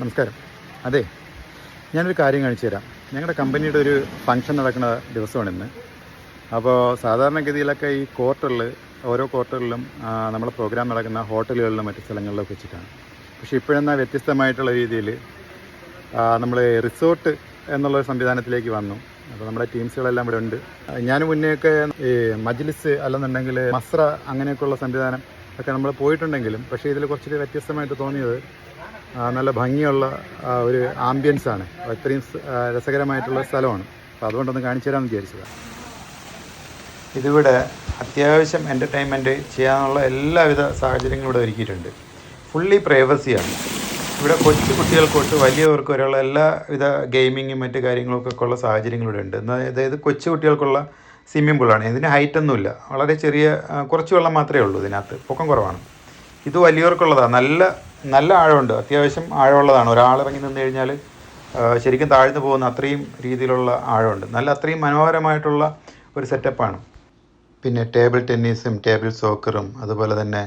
നമസ്കാരം. അതെ ഞാനൊരു കാര്യം കാണിച്ചു തരാം. ഞങ്ങളുടെ കമ്പനിയുടെ ഒരു ഫംഗ്ഷൻ നടക്കുന്ന ദിവസമാണ് ഇന്ന് അപ്പോൾ സാധാരണഗതിയിലൊക്കെ ഈ ക്വാർട്ടറിൽ ഓരോ ക്വാർട്ടറിലും നമ്മൾ പ്രോഗ്രാം നടക്കുന്ന ഹോട്ടലുകളിലും മറ്റു സ്ഥലങ്ങളിലൊക്കെ വെച്ചിട്ടാണ്. പക്ഷേ ഇപ്പോഴെന്നാൽ വ്യത്യസ്തമായിട്ടുള്ള രീതിയിൽ നമ്മൾ റിസോർട്ട് എന്നുള്ള സംവിധാനത്തിലേക്ക് വന്നു. അപ്പോൾ നമ്മുടെ ടീംസുകളെല്ലാം ഇവിടെ ഉണ്ട്. ഞാൻ മുന്നേയൊക്കെ ഈ മജ്ലിസ് അല്ലെന്നുണ്ടെങ്കിൽ മസ്ര അങ്ങനെയൊക്കെയുള്ള സംവിധാനം ഒക്കെ നമ്മൾ പോയിട്ടുണ്ടെങ്കിലും പക്ഷേ ഇതിൽ കുറച്ചൊരു വ്യത്യസ്തമായിട്ട് തോന്നിയത് നല്ല ഭംഗിയുള്ള ഒരു ആംബിയൻസ് ആണ്. ഇത്രയും രസകരമായിട്ടുള്ള സ്ഥലമാണ്. അപ്പോൾ അതുകൊണ്ടൊന്ന് കാണിച്ചു തരാമെന്ന് വിചാരിച്ചതാണ് ഇതിവിടെ അത്യാവശ്യം എന്റർടൈൻമെന്റ് ചെയ്യാനുള്ള എല്ലാവിധ സാഹചര്യങ്ങളും ഇവിടെ ഒരുക്കിയിട്ടുണ്ട്. ഫുള്ളി പ്രൈവസിയാണ് ഇവിടെ കൊച്ചു കുട്ടികൾക്ക് തൊട്ട് വലിയവർക്ക് വരെയുള്ള എല്ലാവിധ ഗെയിമിങ്ങും മറ്റ് കാര്യങ്ങളൊക്കെ ഉള്ള സാഹചര്യങ്ങൾ ഇവിടെ ഉണ്ട്. അതായത് കൊച്ചു കുട്ടികൾക്കുള്ള സ്വിമ്മിംഗ് പൂളാണ് ഇതിന് ഹൈറ്റ് ഒന്നുമില്ല വളരെ ചെറിയ കുറച്ച് വെള്ളം മാത്രമേ ഉള്ളൂ ഇതിനകത്ത്. പൊക്കം കുറവാണ്. ഇത് വലിയവർക്കുള്ളതാണ് നല്ല നല്ല ആഴമുണ്ട്. അത്യാവശ്യം ആഴമുള്ളതാണ്. ഒരാൾ ഇറങ്ങി നിന്ന് കഴിഞ്ഞാൽ ശരിക്കും താഴ്ന്നു പോകുന്ന അത്രയും രീതിയിലുള്ള ആഴമുണ്ട്. നല്ല അത്രയും മനോഹരമായിട്ടുള്ള ഒരു സെറ്റപ്പാണ്. പിന്നെ ടേബിൾ ടെന്നീസും ടേബിൾ സോക്കറും അതുപോലെ തന്നെ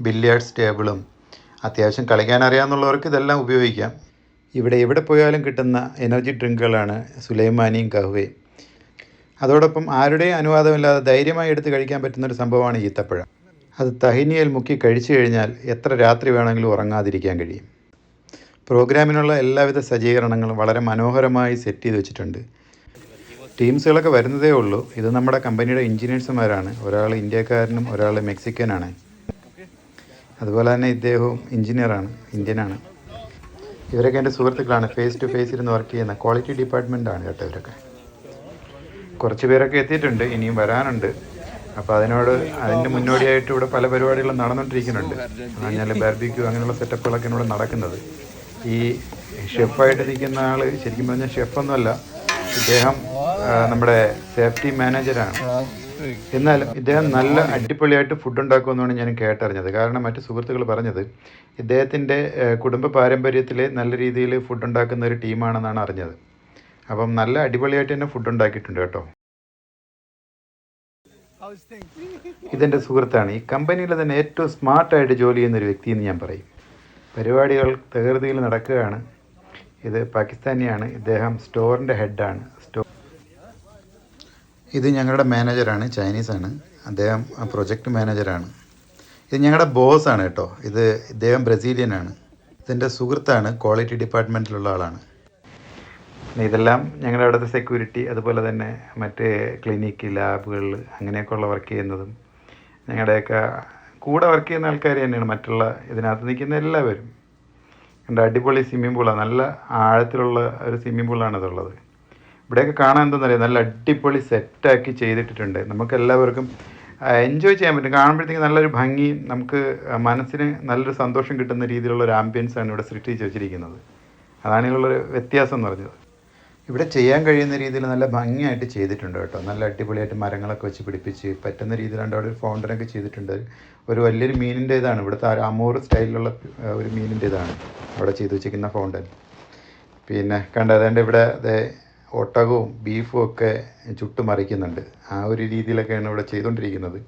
ബില്ലിയാർഡ്സ് ടേബിളും അത്യാവശ്യം കളിക്കാൻ അറിയാമെന്നുള്ളവർക്ക് ഇതെല്ലാം ഉപയോഗിക്കാം. ഇവിടെ എവിടെ പോയാലും കിട്ടുന്ന എനർജി ഡ്രിങ്കുകളാണ് സുലൈമാനിയും കഹ്വയും. അതോടൊപ്പം ആരുടെയും അനുവാദമില്ലാതെ ധൈര്യമായി എടുത്ത് കഴിക്കാൻ പറ്റുന്ന ഒരു സംഭവമാണ് ഈത്തപ്പഴം. അത് തഹിനിയിൽ മുക്കി കഴിച്ചു കഴിഞ്ഞാൽ എത്ര രാത്രി വേണമെങ്കിലും ഉറങ്ങാതിരിക്കാൻ കഴിയും. പ്രോഗ്രാമിനുള്ള എല്ലാവിധ സജ്ജീകരണങ്ങളും വളരെ മനോഹരമായി സെറ്റ് ചെയ്ത് വെച്ചിട്ടുണ്ട്. ടീംസുകളൊക്കെ വരുന്നതേ ഉള്ളൂ. ഇത് നമ്മുടെ കമ്പനിയുടെ എഞ്ചിനീയേഴ്സുമാരാണ്. ഒരാൾ ഇന്ത്യക്കാരനും ഒരാൾ മെക്സിക്കനാണ്. അതുപോലെ തന്നെ ഇദ്ദേഹവും എഞ്ചിനീയറാണ് ഇന്ത്യനാണ്. ഇവരൊക്കെ എന്റെ സുഹൃത്തുക്കളാണ്. ഫേസ് ടു ഫേസ് ഇരുന്ന് വർക്ക് ചെയ്യുന്ന ക്വാളിറ്റി ഡിപ്പാർട്ട്മെന്റാണ് കേട്ടോ ഇവരൊക്കെ. കുറച്ച് പേരൊക്കെ എത്തിയിട്ടുണ്ട്. ഇനിയും വരാനുണ്ട്. അപ്പോൾ അതിനോട് അതിന്റെ മുന്നോടിയായിട്ട് ഇവിടെ പല പരിപാടികളും നടന്നുകൊണ്ടിരിക്കുന്നുണ്ട് പറഞ്ഞാൽ ബാർബിക്യൂ അങ്ങനെയുള്ള സെറ്റപ്പുകളൊക്കെ ഇവിടെ നടക്കുന്നത്. ഈ ഷെഫായിട്ട് നിൽക്കുന്ന ആൾ ശരിക്കും പറഞ്ഞാൽ ഷെഫൊന്നുമല്ല ഇദ്ദേഹം നമ്മുടെ സേഫ്റ്റി മാനേജറാണ് എന്നാലും ഇദ്ദേഹം നല്ല അടിപൊളിയായിട്ട് ഫുഡ് ഉണ്ടാക്കുമെന്നാണ് ഞാൻ കേട്ടറിഞ്ഞത്. കാരണം മറ്റു സുഹൃത്തുക്കൾ പറഞ്ഞത് ഇദ്ദേഹത്തിന്റെ കുടുംബ പാരമ്പര്യത്തിൽ നല്ല രീതിയിൽ ഫുഡ് ഉണ്ടാക്കുന്ന ഒരു ടീമാണെന്നാണ് അറിഞ്ഞത്. അപ്പം നല്ല അടിപൊളിയായിട്ട് തന്നെ ഫുഡ് ഉണ്ടാക്കിയിട്ടുണ്ട് കേട്ടോ. ഇതെന്റെ സുഹൃത്താണ്. ഈ കമ്പനിയിൽ തന്നെ ഏറ്റവും സ്മാർട്ടായിട്ട് ജോലി ചെയ്യുന്ന ഒരു വ്യക്തി എന്ന് ഞാൻ പറയും. പരിപാടികൾ തകൃതിയിൽ നടക്കുകയാണ്. ഇത് പാകിസ്ഥാനിയാണ്. ഇദ്ദേഹം സ്റ്റോറിന്റെ ഹെഡാണ് സ്റ്റോ ഇത് ഞങ്ങളുടെ മാനേജറാണ് ചൈനീസാണ് അദ്ദേഹം പ്രൊജക്ട് മാനേജറാണ് ഇത് ഞങ്ങളുടെ ബോസാണ് കേട്ടോ. ഇത് ഇദ്ദേഹം ബ്രസീലിയനാണ് ഇതിന്റെ സുഹൃത്താണ്. ക്വാളിറ്റി ഡിപ്പാർട്ട്മെന്റിലുള്ള ആളാണ്. ഇതെല്ലാം ഞങ്ങളുടെ അവിടുത്തെ സെക്യൂരിറ്റി അതുപോലെ തന്നെ മറ്റ് ക്ലിനിക്ക് ലാബുകളിൽ അങ്ങനെയൊക്കെയുള്ള വർക്ക് ചെയ്യുന്നതും ഞങ്ങളുടെയൊക്കെ കൂടെ വർക്ക് ചെയ്യുന്ന ആൾക്കാർ തന്നെയാണ്. മറ്റുള്ള ഇതിനകത്ത് നിൽക്കുന്ന എല്ലാവരും. എന്റെ അടിപൊളി സ്വിമ്മിംഗ് പൂളാണ് നല്ല ആഴത്തിലുള്ള ഒരു സ്വിമ്മിംഗ് പൂളാണ് ഇതുള്ളത്. ഇവിടെയൊക്കെ കാണാൻ എന്താണെന്നറിയാം നല്ല അടിപൊളി സെറ്റാക്കി ചെയ്തിട്ടിട്ടുണ്ട്. നമുക്ക് എല്ലാവർക്കും എൻജോയ് ചെയ്യാൻ പറ്റും. കാണുമ്പോഴത്തേക്ക് നല്ലൊരു ഭംഗി നമുക്ക് മനസ്സിന് നല്ലൊരു സന്തോഷം കിട്ടുന്ന രീതിയിലുള്ള ഒരു ആംബിയൻസ് ആണ് ഇവിടെ സൃഷ്ടിച്ച് വെച്ചിരിക്കുന്നത്. അതാണ് ഇതിലുള്ളൊരു വ്യത്യാസം എന്ന് പറഞ്ഞത്. ഇവിടെ ചെയ്യാൻ കഴിയുന്ന രീതിയിൽ നല്ല ഭംഗിയായിട്ട് ചെയ്തിട്ടുണ്ട് കേട്ടോ. നല്ല അടിപൊളിയായിട്ട് മരങ്ങളൊക്കെ വെച്ച് പിടിപ്പിച്ച് പറ്റുന്ന രീതിയിലാണ് അവിടെ ഒരു ഫൗണ്ടനൊക്കെ ചെയ്തിട്ടുണ്ട്. ഒരു വലിയൊരു മീനിന്റെ ഇതാണ്. ഇവിടുത്തെ അമൂർ സ്റ്റൈലിലുള്ള ഒരു മീനിന്റെ ഇതാണ് അവിടെ ചെയ്തു വെച്ചിരിക്കുന്ന ഫൗണ്ടൻ പിന്നെ കണ്ട അതുകൊണ്ട് ഇവിടെ ഒട്ടകവും ബീഫും ഒക്കെ ചുട്ടു മറിക്കുന്നുണ്ട് ആ ഒരു രീതിയിലൊക്കെയാണ് ഇവിടെ ചെയ്തുകൊണ്ടിരിക്കുന്നത്.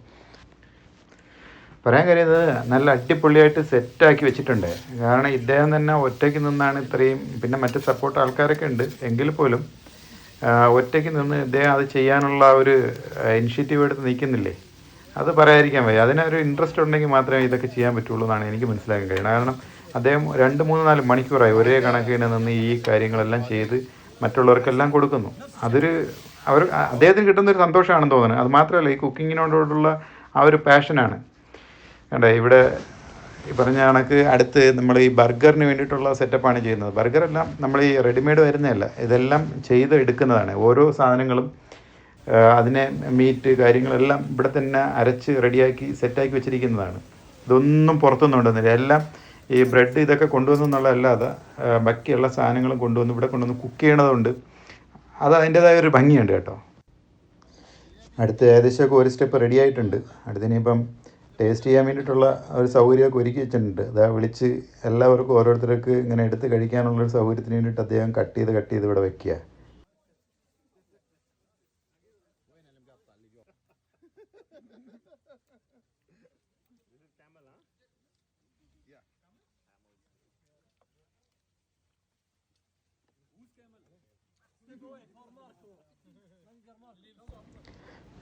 പറയാൻ കഴിയുന്നത് നല്ല അടിപൊളിയായിട്ട് സെറ്റാക്കി വെച്ചിട്ടുണ്ട്. കാരണം ഇദ്ദേഹം തന്നെ ഒറ്റയ്ക്ക് നിന്നാണ് ഇത്രയും പിന്നെ മറ്റ് സപ്പോർട്ട് ആൾക്കാരൊക്കെ ഉണ്ട്. എങ്കിൽ പോലും ഒറ്റയ്ക്ക് നിന്ന് ഇദ്ദേഹം അത് ചെയ്യാനുള്ള ഒരു ഇനിഷ്യേറ്റീവ് എടുത്ത് നിൽക്കുന്നില്ലേ? അത് പറയാതിരിക്കാൻ വയ്യ. അതിനൊരു ഇൻട്രസ്റ്റ് ഉണ്ടെങ്കിൽ മാത്രമേ ഇതൊക്കെ ചെയ്യാൻ പറ്റുള്ളൂ എന്നാണ് എനിക്ക് മനസ്സിലാക്കാൻ കഴിയുന്നത്. കാരണം അദ്ദേഹം രണ്ട് മൂന്ന് നാല് മണിക്കൂറായി ഒരേ കണക്കിന് നിന്ന് ഈ കാര്യങ്ങളെല്ലാം ചെയ്ത് മറ്റുള്ളവർക്കെല്ലാം കൊടുക്കുന്നു. അതൊരു അവർ അദ്ദേഹത്തിന് കിട്ടുന്ന ഒരു സന്തോഷമാണെന്ന് തോന്നുന്നത് അത് മാത്രമല്ല ഈ കുക്കിങ്ങിനോടുള്ള ആ ഒരു പാഷനാണ് കണ്ടേ ഇവിടെ ഈ പറഞ്ഞ കണക്ക് അടുത്ത് നമ്മൾ ഈ ബർഗറിന് വേണ്ടിയിട്ടുള്ള സെറ്റപ്പാണ് ചെയ്യുന്നത്. ബർഗറെല്ലാം നമ്മൾ ഈ റെഡിമെയ്ഡ് വരുന്നതല്ല ഇതെല്ലാം ചെയ്ത് എടുക്കുന്നതാണ്. ഓരോ സാധനങ്ങളും അതിനെ മീറ്റ് കാര്യങ്ങളെല്ലാം ഇവിടെ തന്നെ അരച്ച് റെഡിയാക്കി സെറ്റാക്കി വെച്ചിരിക്കുന്നതാണ്. ഇതൊന്നും പുറത്തൊന്നും കൊണ്ടുവന്നില്ല. എല്ലാം ഈ ബ്രെഡ് ഇതൊക്കെ കൊണ്ടുവന്നു എന്നുള്ളതല്ലാതെ ബാക്കിയുള്ള സാധനങ്ങളും കൊണ്ടുവന്ന് ഇവിടെ കൊണ്ടുവന്ന് കുക്ക് ചെയ്യണതുകൊണ്ട് അത് അതിന്റേതായ ഒരു ഭംഗിയുണ്ട് കേട്ടോ. അടുത്ത് ഏകദേശമൊക്കെ ഒരു സ്റ്റെപ്പ് റെഡി ആയിട്ടുണ്ട്. അടുത്തിനിപ്പം ടേസ്റ്റ് ചെയ്യാൻ വേണ്ടിയിട്ടുള്ള ഒരു സൗകര്യമൊക്കെ ഒരുക്കി വെച്ചിട്ടുണ്ട്. അതാ വിളിച്ച് എല്ലാവർക്കും ഓരോരുത്തർക്ക് ഇങ്ങനെ എടുത്ത് കഴിക്കാനുള്ള ഒരു സൗകര്യത്തിന് വേണ്ടിയിട്ട് അദ്ദേഹം കട്ട് ചെയ്ത് കട്ട് ചെയ്ത് ഇവിടെ വെക്കുക.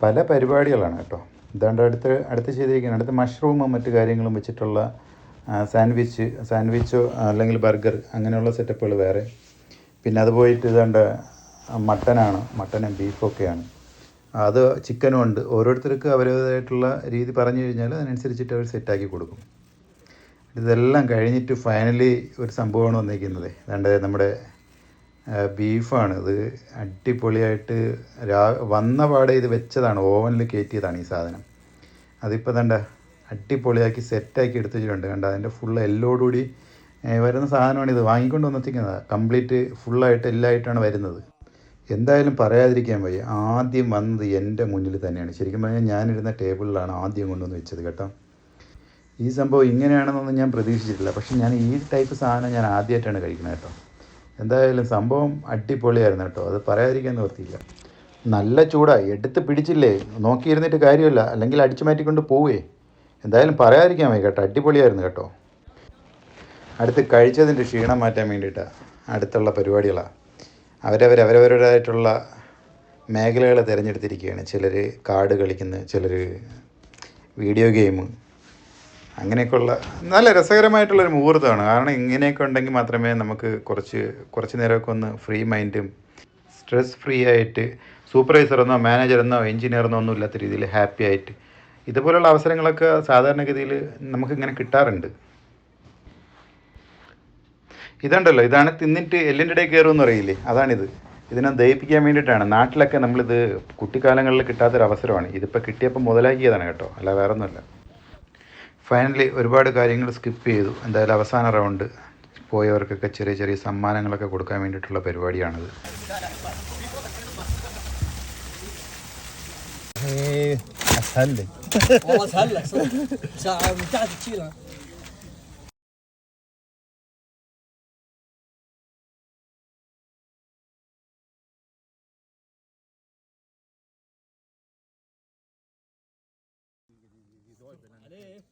പല പരിപാടികളാണ് കേട്ടോ. ഇതാണ്ട് അടുത്ത് അടുത്ത് ചെയ്തിരിക്കുന്നത് അടുത്ത് മഷ്റൂമും മറ്റു കാര്യങ്ങളും വെച്ചിട്ടുള്ള സാൻഡ്വിച്ച് സാൻഡ്വിച്ചോ അല്ലെങ്കിൽ ബർഗർ അങ്ങനെയുള്ള സെറ്റപ്പുകൾ വേറെ. പിന്നെ അത് പോയിട്ട് ഇതാണ്ട് മട്ടനാണ് മട്ടനും ബീഫൊക്കെയാണ് അത് ചിക്കനും ഉണ്ട്. ഓരോരുത്തർക്ക് അവരുടേതായിട്ടുള്ള രീതി പറഞ്ഞു കഴിഞ്ഞാൽ അതിനനുസരിച്ചിട്ട് അവർ സെറ്റാക്കി കൊടുക്കും. ഇതെല്ലാം കഴിഞ്ഞിട്ട് ഫൈനലി ഒരു സംഭവമാണ് വന്നിരിക്കുന്നത്. അതാണ്ട് നമ്മുടെ ബീഫാണ്. ഇത് അടിപൊളിയായിട്ട് രാ വന്ന പാടെ ഇത് വെച്ചതാണ്. ഓവനിൽ കയറ്റിയതാണ് ഈ സാധനം. അതിപ്പോൾ തണ്ട അടിപൊളിയാക്കി സെറ്റാക്കി എടുത്തിട്ടുണ്ട് കണ്ട അതിന്റെ ഫുൾ എല്ലോടുകൂടി വരുന്ന സാധനമാണ് ഇത്. വാങ്ങിക്കൊണ്ട് വന്നെത്തിക്കുന്നത് കംപ്ലീറ്റ് ഫുള്ളായിട്ട് എല്ലായിട്ടാണ് വരുന്നത്. എന്തായാലും പറയാതിരിക്കാൻ വയ്യ. ആദ്യം വന്നത് എന്റെ മുന്നിൽ തന്നെയാണ്. ശരിക്കും പറഞ്ഞാൽ ഞാനിരുന്ന ടേബിളിലാണ് ആദ്യം കൊണ്ടുവന്ന് വെച്ചത് കേട്ടോ. ഈ സംഭവം ഇങ്ങനെയാണെന്നൊന്നും ഞാൻ പ്രതീക്ഷിച്ചിട്ടില്ല. പക്ഷെ ഞാൻ ഈ ടൈപ്പ് സാധനം ഞാൻ ആദ്യമായിട്ടാണ് കഴിക്കുന്നത് കേട്ടോ. എന്തായാലും സംഭവം അടിപൊളിയായിരുന്നു കേട്ടോ. അത് പറയാതിരിക്കാൻ നിവർത്തിയില്ല നല്ല ചൂടായി. എടുത്ത് പിടിച്ചില്ലേ? നോക്കിയിരുന്നിട്ട് കാര്യമില്ല. അല്ലെങ്കിൽ അടിച്ചു മാറ്റിക്കൊണ്ട് പോവേ. എന്തായാലും പറയാതിരിക്കാൻ വയ്യ കേട്ടോ. അടിപൊളിയായിരുന്നു കേട്ടോ. അടുത്ത് കഴിച്ചതിന്റെ ക്ഷീണം മാറ്റാൻ വേണ്ടിയിട്ടാണ് അടുത്തുള്ള പരിപാടികളാണ് അവരവർ അവരവരുടേതായിട്ടുള്ള മേഖലകളെ തിരഞ്ഞെടുത്തിരിക്കുകയാണ്. ചിലർ കാർഡ് കളിക്കുന്നത് ചിലർ വീഡിയോ ഗെയിം അങ്ങനെയൊക്കെയുള്ള നല്ല രസകരമായിട്ടുള്ളൊരു മുഹൂർത്തമാണ്. കാരണം ഇങ്ങനെയൊക്കെ ഉണ്ടെങ്കിൽ മാത്രമേ നമുക്ക് കുറച്ച് കുറച്ച് നേരമൊക്കെ ഒന്ന് ഫ്രീ മൈൻഡും സ്ട്രെസ് ഫ്രീ ആയിട്ട് സൂപ്പർവൈസറെന്നോ മാനേജറെന്നോ എഞ്ചിനീയറെന്നോ ഒന്നും ഇല്ലാത്ത രീതിയിൽ ഹാപ്പി ആയിട്ട് ഇതുപോലുള്ള അവസരങ്ങളൊക്കെ സാധാരണഗതിയിൽ നമുക്കിങ്ങനെ കിട്ടാറുണ്ട്. ഇതുണ്ടല്ലോ ഇതാണ് തിന്നിട്ട് എല്ലിന്റെ ഇടയിൽ കയറുമെന്ന് അറിയില്ലേ അതാണിത്. ഇതിനെ ദഹിപ്പിക്കാൻ വേണ്ടിയിട്ടാണ്. നാട്ടിലൊക്കെ നമ്മളിത് കുട്ടിക്കാലങ്ങളിൽ കിട്ടാത്തൊരു അവസരമാണ് ഇതിപ്പോൾ കിട്ടിയപ്പോൾ മുതലാക്കിയതാണ് കേട്ടോ. അല്ല വേറെ ഒന്നുമല്ല ഫൈനലി ഒരുപാട് കാര്യങ്ങൾ സ്കിപ്പ് ചെയ്തു എന്തായാലും അവസാന റൗണ്ട് പോയവർക്കൊക്കെ ചെറിയ ചെറിയ സമ്മാനങ്ങളൊക്കെ കൊടുക്കാൻ വേണ്ടിയിട്ടുള്ള പരിപാടിയാണിത് اسهل لي والله اسهل لك صدق ساعة من تحت تشيلها عليه